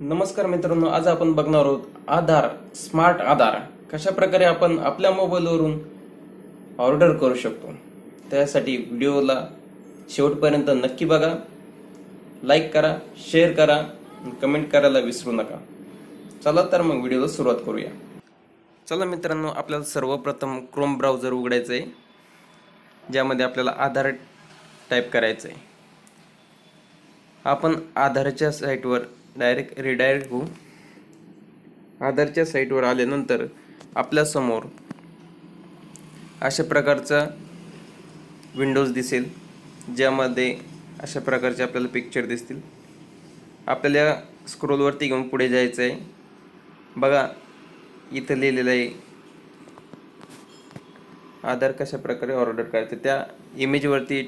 नमस्कार मित्रांनो आज आपण बघणार आहोत आधार स्मार्ट आधार. कशा प्रकारे आपण आपल्या मोबाईलवरून ऑर्डर करू शकतो? त्यासाठी व्हिडिओला शेवटपर्यंत नक्की बघा. लाईक करा शेअर करा कमेंट करायला विसरू नका. चला तर मग व्हिडिओला सुरुवात करूया. चला मित्रांनो आपल्याला सर्वप्रथम क्रोम ब्राउझर उघडायचं आहे ज्यामध्ये आपल्याला आधार टाईप करायचं आहे आपण आधारच्या साईटवर डायरेक्ट रिडायरेक्ट होऊ आधारच्या साईटवर आल्यानंतर आपल्यासमोर अशा प्रकारचा विंडोज दिसेल ज्यामध्ये अशा प्रकारचे आपल्याला पिक्चर दिसतील. आपल्याला स्क्रोलवरती घेऊन पुढे जायचं आहे बघा इथं लिहिलेलं आहे आधार कशा प्रकारे ऑर्डर करायचं? त्या इमेजवरती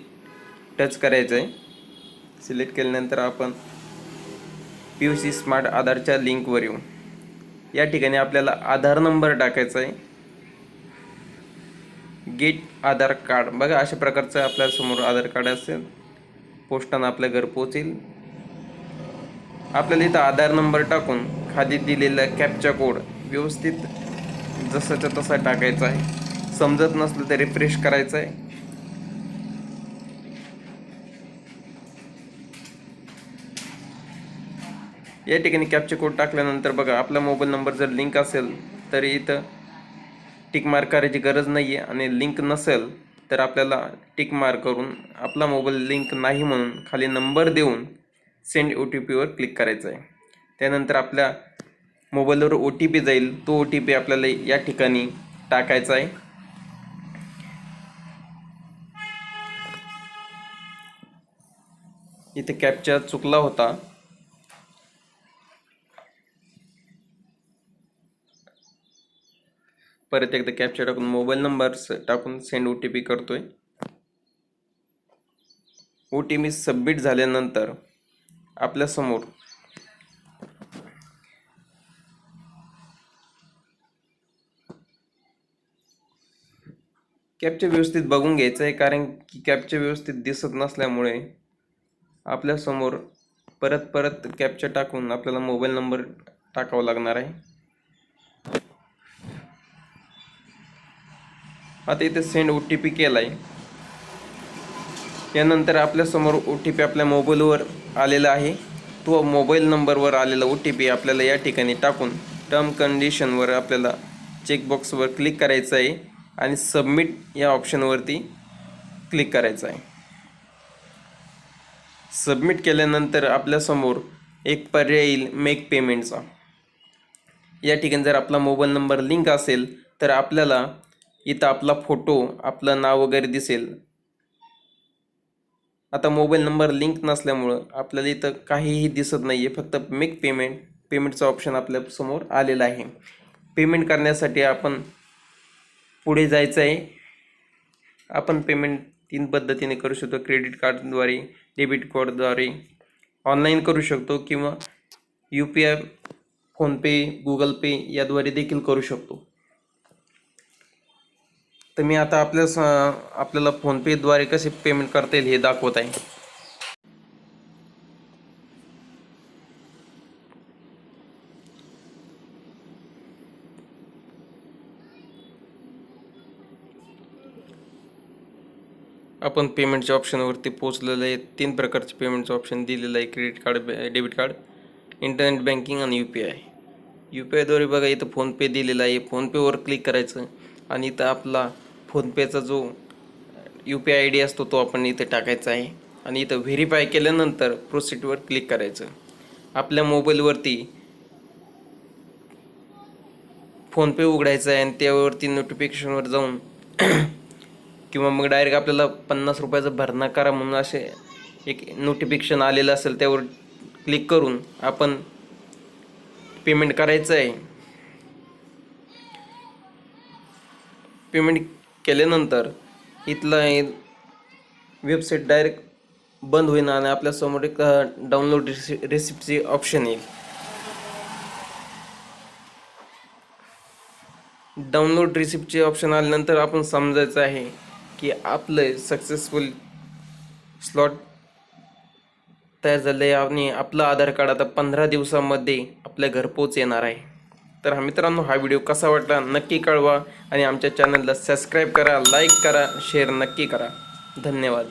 टच करायचं आहे सिलेक्ट केल्यानंतर आपण पी यू सी स्मार्ट आधारच्या लिंकवर येऊ या ठिकाणी आपल्याला आधार नंबर टाकायचा आहे. Get Aadhaar card. बघा अशा प्रकारचं आपल्यासमोर आधार कार्ड असेल. पोस्टानं आपल्या घर पोहोचेल. आपल्याला इथं आधार नंबर टाकून खाली दिलेला कॅपचा कोड व्यवस्थित जसाच्या तसा टाकायचा आहे. समजत नसलं तर रिफ्रेश करायचं आहे. या ठिकाणी कॅपचे कोड टाकल्यानंतर बघा आपला मोबाईल नंबर जर लिंक असेल तर इथं टिक मार्क करायची गरज नाही आहे आणि लिंक नसेल तर आपल्याला टिक मार्क करून आपला मोबाईल लिंक नाही म्हणून खाली नंबर देऊन सेंड ओ टी पीवर क्लिक करायचं आहे त्यानंतर आपल्या मोबाईलवर ओ टी पी जाईल तो ओ टी पी आपल्याला या ठिकाणी टाकायचा आहे इथे कॅपचा चुकला होता. परत एकदा कॅप्चर टाकून मोबाईल नंबर टाकून सेंड ओ टी पी करतो आहे ओ टी पी सबमिट झाल्यानंतर आपल्यासमोर कॅपचे व्यवस्थित बघून घ्यायचं आहे कारण की कॅपचे व्यवस्थित दिसत नसल्यामुळे आपल्यासमोर परत परत कॅपचा टाकून आपल्याला मोबाईल नंबर टाकावा लागणार आहे. आता इथे सेंड ओ टी पी केला आहे यानंतर आपल्यासमोर ओ टी पी आपल्या मोबाईलवर आलेला आहे. तो मोबाईल नंबरवर आलेला ओ टी पी आपल्याला या ठिकाणी टाकून टर्म कंडिशनवर आपल्याला चेकबॉक्सवर क्लिक करायचं आहे आणि सबमिट या ऑप्शनवरती क्लिक करायचं आहे. सबमिट केल्यानंतर आपल्यासमोर एक पर्याय येईल मेक पेमेंटचा या ठिकाणी जर आपला मोबाईल नंबर लिंक असेल तर आपल्याला इथं आपला फोटो आपलं नाव वगैरे दिसेल. आता मोबाईल नंबर लिंक नसल्यामुळं आपल्याला इथं काहीही दिसत नाही आहे फक्त मेक पेमेंट पेमेंटचा ऑप्शन आपल्यासमोर आलेला आहे. पेमेंट करण्यासाठी आपण पुढे जायचं आहे. आपण पेमेंट तीन पद्धतीने करू शकतो क्रेडिट कार्डद्वारे डेबिट कार्डद्वारे. ऑनलाईन करू शकतो किंवा U P I PhonePe Google Pay याद्वारे देखील करू शकतो. तर मी आता आपल्या स आपल्याला फोनपेद्वारे कसे पेमेंट करता येईल हे दाखवत आहे. आपण पेमेंटच्या ऑप्शनवरती पोहोचलेलं आहे. तीन प्रकारचे पेमेंटचं ऑप्शन दिलेलं आहे. Credit card debit card internet banking आणि U P I U P आयद्वारे बघा इथं फोनपे दिलेला आहे. फोनपेवर क्लिक करायचं. आणि इथं आपला फोनपेचा जो U P I I D असतो तो आपण इथे टाकायचा आहे. आणि इथं व्हेरीफाय केल्यानंतर प्रोसीडवर क्लिक करायचं. आपल्या मोबाईलवरती फोनपे उघडायचं आहे आणि त्यावरती नोटिफिकेशनवर जाऊन किंवा मग डायरेक्ट आपल्याला पन्नास रुपयाचा भरणा करा म्हणून असे एक नोटिफिकेशन आलेलं असेल त्यावर क्लिक करून आपण पेमेंट करायचं आहे. पेमेंट केल्यानंतर इथलं हे वेबसाईट डायरेक्ट बंद होईन आणि आपल्यासमोर एक डाउनलोड रेसि रेसिपीचे ऑप्शन येईल. डाउनलोड रिसिप्टचे ऑप्शन आल्यानंतर आपण समजायचं आहे की आपलं सक्सेसफुल स्लॉट तयार झालं आहे आणि आपलं आधार कार्ड आता पंधरा दिवसामध्ये आपल्या घरपोच येणार आहे. तर हा मित्रांनो हा व्हिडिओ कसा वाटला नक्की कळवा आणि आमच्या चॅनलला सबस्क्राईब करा लाईक करा शेअर नक्की करा. धन्यवाद.